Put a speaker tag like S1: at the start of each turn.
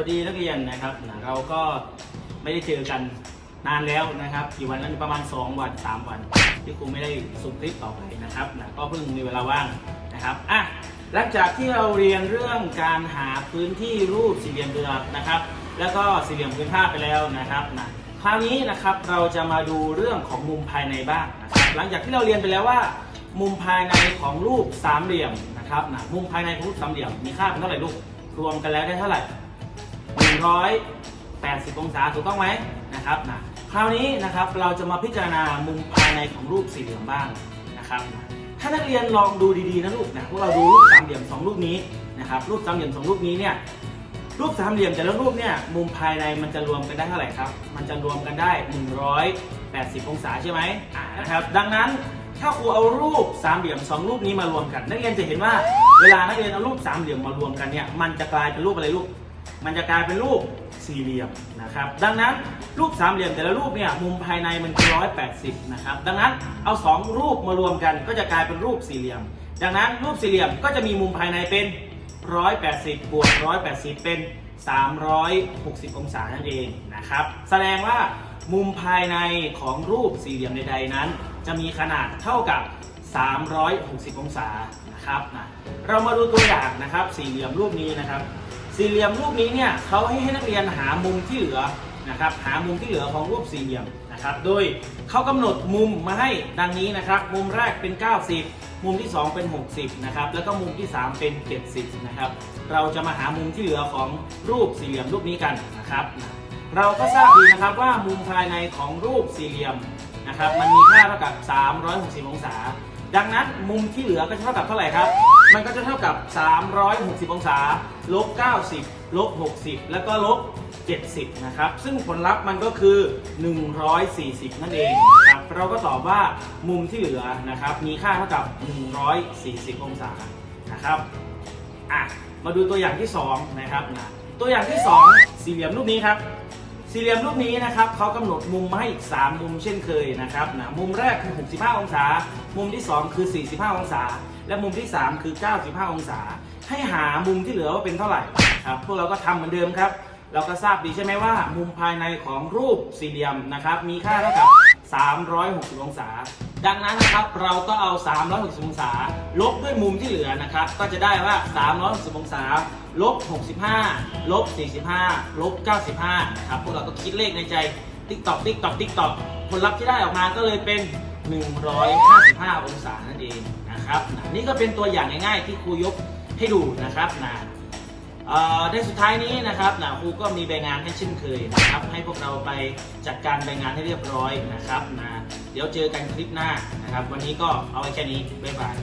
S1: นะครับ เราก็ไม่ได้เจอกันนานแล้วนะครับกี่วันนั้นประมาณ 2 วัน 3 วัน ที่ครูไม่ได้ส่งคลิปต่อไปนะครับนะก็เพิ่งมีเวลาว่างนะครับอะหลังจากที่เราเรียนเรื่องการหาพื้นที่รูปสี่เหลี่ยมเดือบนะครับ แล้วก็สี่เหลี่ยมพื้นผ้าไปแล้วนะครับนะคราวนี้นะครับเราจะมาดูเรื่องของมุมภายในบ้างนะครับหลังจากที่เราเรียนไปแล้วว่า มุมภายในของรูปสามเหลี่ยมนะครับนะมุมภายในของรูปสามเหลี่ยมมีค่าเป็นเท่าไหร่ลูกรวมกันแล้วได้เท่าไหร่ 180 องศาถูกต้องไหมนะครับนะคราวนี้นะครับเราจะมาพิจารณามุมภายในของรูปสี่เหลี่ยมบ้างนะครับถ้านักเรียนลองดูดีๆนะลูกนะพวกเราดูรูปสามเหลี่ยมสองรูปนี้นะครับรูปสามเหลี่ยมสองรูปนี้เนี่ยรูปสามเหลี่ยมแต่ละรูปเนี่ยมุมภายในมันจะรวมกันได้เท่าไหร่ครับ มันจะรวมกันได้ 180 องศาใช่ไหมอ่านะครับดังนั้นถ้าครูเอารูปสามเหลี่ยมสองรูปนี้มารวมกัน นักเรียนจะเห็นว่าเวลานักเรียนเอารูปสามเหลี่ยมมารวมกันเนี่ยมันจะกลายเป็นรูปอะไรลูก มันจะกลายเป็นรูปสี่เหลี่ยมนะครับ ดังนั้นรูปสามเหลี่ยมแต่ละรูปเนี่ยมุมภายในมันคือ180นะครับ ดังนั้นเอาสองรูปมารวมกันก็จะกลายเป็นรูปสี่เหลี่ยม ดังนั้นรูปสี่เหลี่ยมก็จะมีมุมภายในเป็น180บบวก180เป็น360องศานั่นเองนะครับ แสดงว่ามุมภายในของรูปสี่เหลี่ยมใดๆนั้น จะมีขนาดเท่ากับ 360 องศานะครับนะเรามาดูตัวอย่างนะครับ สี่เหลี่ยมรูปนี้นะครับ สี่เหลี่ยมรูปนี้เนี่ยเขาให้ให้นักเรียนหามุมที่เหลือนะครับหามุมที่เหลือของรูปสี่เหลี่ยมนะครับ โดยเขากำหนดมุมมาให้ดังนี้นะครับ มุมแรกเป็น 90 มุมที่ 2 เป็น 60นะครับแล้วก็มุมที่ 3 เป็น 70นะครับเราจะมาหามุมที่เหลือของรูปสี่เหลี่ยมรูปนี้กันนะครับ เราก็ทราบดีนะครับว่ามุมภายในของรูปสี่เหลี่ยมนะครับมันมีค่าเท่ากับ 360 องศา ดังนั้นมุมที่เหลือก็จะเท่ากับเท่าไหร่ครับ มันก็จะเท่ากับ 360 องศาลบ90ลบ60 แล้วก็ลบ 70 นะครับ ซึ่งผลลัพธ์มันก็คือ 140 นั่นเองนะครับเราก็ตอบว่ามุมที่เหลือนะครับ มีค่าเท่ากับ 140 องศานะครับอะมาดูตัวอย่างที่ 2 นะครับนะตัวอย่างที่ 2 สี่เหลี่ยมรูปนี้ครับ สี่เหลี่ยมรูปนี้นะครับเขากำหนดมุมมาให้อีก 3 มุมเช่นเคยนะครับนะมุมแรกคือ 65 องศา มุมที่ 2 คือ 45 องศา และมุมที่ 3 คือ 95 องศา ให้หามุมที่เหลือว่าเป็นเท่าไหร่ครับพวกเราก็ทำเหมือนเดิมครับ เราก็ทราบดีใช่ไหมว่า มุมภายในของรูปสี่เหลี่ยมนะครับมีค่าเท่ากับ 360 องศา ดังนั้นนะครับเราก็เอา 360 องศา ลบด้วยมุมที่เหลือนะครับ ก็จะได้ว่า 360 องศา ลบ 65 ลบ 45 ลบ 95 นะครับ พวกเราก็คิดเลขในใจ ติ๊กตอก ติ๊กตอก ติ๊กตอก ผลลัพธ์ที่ได้ออกมาก็เลยเป็น 155 องศานั่นเองนะครับ นี่ก็เป็นตัวอย่างง่ายๆที่ครูยกให้ดูนะครับนะ ในสุดท้ายนี้นะครับนะครูก็มีใบงานให้เช่นเคยนะครับ ให้พวกเราไปจัดการใบงานให้เรียบร้อยนะครับนะเดี๋ยวเจอกันคลิปหน้านะครับ วันนี้ก็เอาไว้แค่นี้บ๊ายบาย